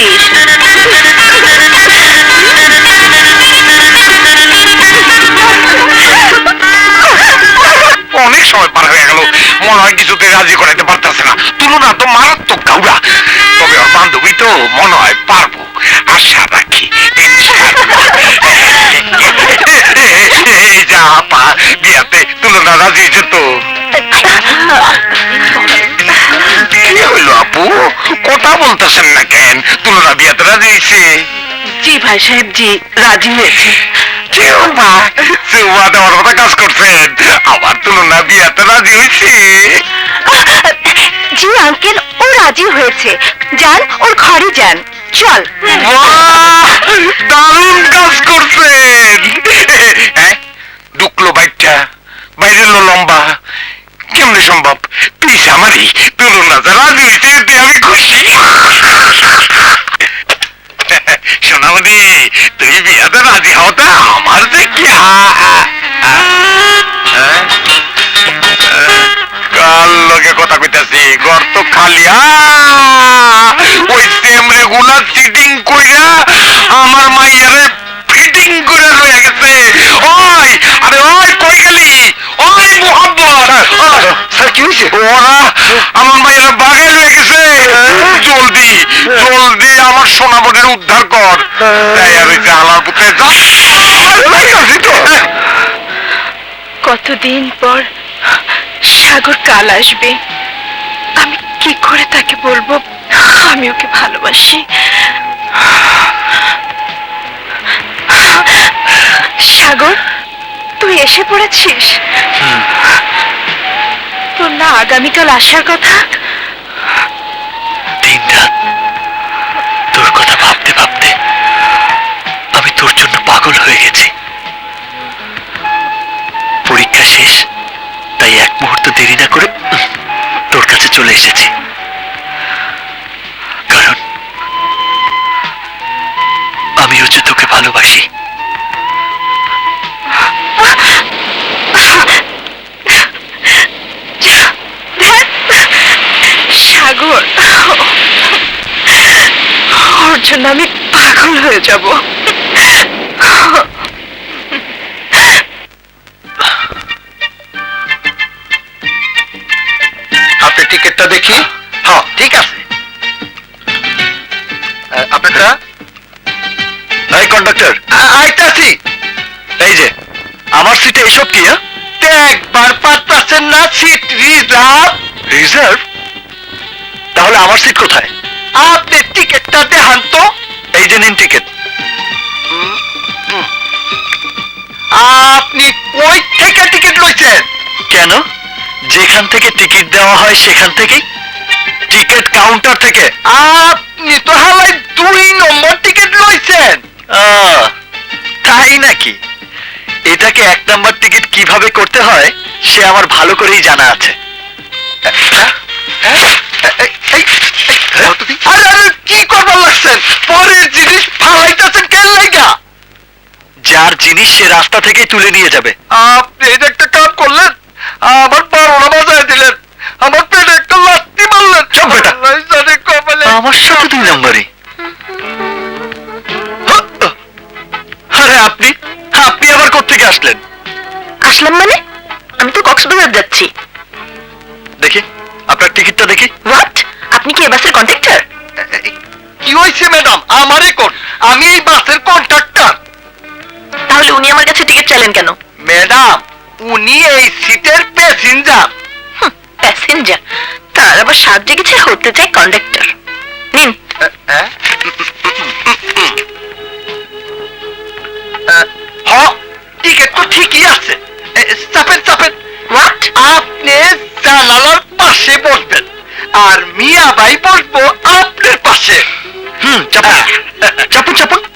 বলছিস অনেক সময় পার হয়ে গেল। মনে হয় কিছুতে রাজি করাইতে পারতেছে না। তুলনা তো মারাত্মক গাউরা তবে আমার বান্ধবী তো মনে হয় পারব। আশা কথা বলতেছেন না কেন? তুলনা বিয়াতে রাজি হয়েছে। জি ভাই সাহেব জি রাজি হয়েছে। চেউমা চেউমা দেওয়ার কথা কাজ করছেন। আমার তুলনা বিয়াতে রাজি হয়েছে। জি আঙ্কেল ও রাজি হয়েছে। যান ওর ঘরে যান। চল! দারুণ কাজ করছেন সোনামণি তুই বিয়াতে রাজি হওয়াটা আমার যে কি হ্যাঁ? কার লগে কথা কইতাছি? ঘর তো খালি। ওই তেমরে গুলা চিটিং কইরা আমার মাইয়ারে ফিটিং করে লয়ে গেছে। ওই আরে ওই কই গেলি? ওই মোহাম্মদ। স্যার কি হইছে? ওরা আমার মাইয়ারে বাগে লয়ে গেছে। জলদি জলদি আমার সোনামণির উদ্ধার কর। তাই জালার তো। কতদিন পর সাগর কাল আসবে। আমি কি করে তাকে বলব? আমি ওকে ভালোবাসি। সাগর তুই এসে পড়েছিস? তোর না আগামীকাল আসার কথা? দিন রাত চলে এসেছি। কারণ আমিও যে তোকে ভালোবাসি। সাগর। ওর জন্য আমি পাগল হয়ে যাব। আপনি দেখি। হ্যাঁ ঠিক আছে। আপনারটা? কন্ডাক্টর এই যে, আমার সিটে এসব কি হ্যাঁ? একবার পাচ্ছেন না সিট রিজার্ভ রিজার্ভ তাহলে আমার সিট কোথায়? আপনি টিকিটটা দেখান তো। এই যে নিন টিকিট আপনি কই থেকে টিকিট লইছেন? কেন? যেখান থেকে টিকিট দেওয়া হয় সেখান থেকেই টিকিট কাউন্টার থেকে। আপনি তো হালাই দুই নম্বর টিকিট লইছেন। তাই নাকি? এটাকে এক নাম্বার টিকিট কীভাবে করতে হয় সে আমার ভালো করেই জানা আছে। আরে আরে কি করবার লাগছেন পরের জিনিস ফালাইতেছেন কেন লাইগা? যার জিনিস সে রাস্তা থেকেই তুলে নিয়ে যাবে। আপনি এটা একটা কাম করলেন আমার বারোটা বাজায় দিলেন। আমার পেটে একটা লাত্তি মারলেন। জানে কপালে আমার সাথে দুই নম্বরই আরে আপনি আপনি আবার কোথেকে আসলেন? আসলাম মানে? আমি তো কক্সবাজার যাচ্ছি। দেখি আপনার টিকিটটা দেখি। হোয়াট আপনি কি এ বাসের কন্ট্রাক্টর কি হয়েছে ম্যাডাম আমারই কোন? আমি এই বাসের কন্ট্রাক্টর তাহলে উনি আমার কাছে টিকিট চাইলেন কেন? ম্যাডাম উনি এই সিটের প্যাসেঞ্জার। প্যাসেঞ্জার। তার আবার সাত জেগেছে হতে চাই কন্ডাক্টর। নিন। হ টিকিট তো ঠিকই আছে। চাপেন চাপেন। হোয়াট আপনি জানালার পাশে বসবেন আর মিয়া ভাই বসবো আপনার পাশে। হুম চাপা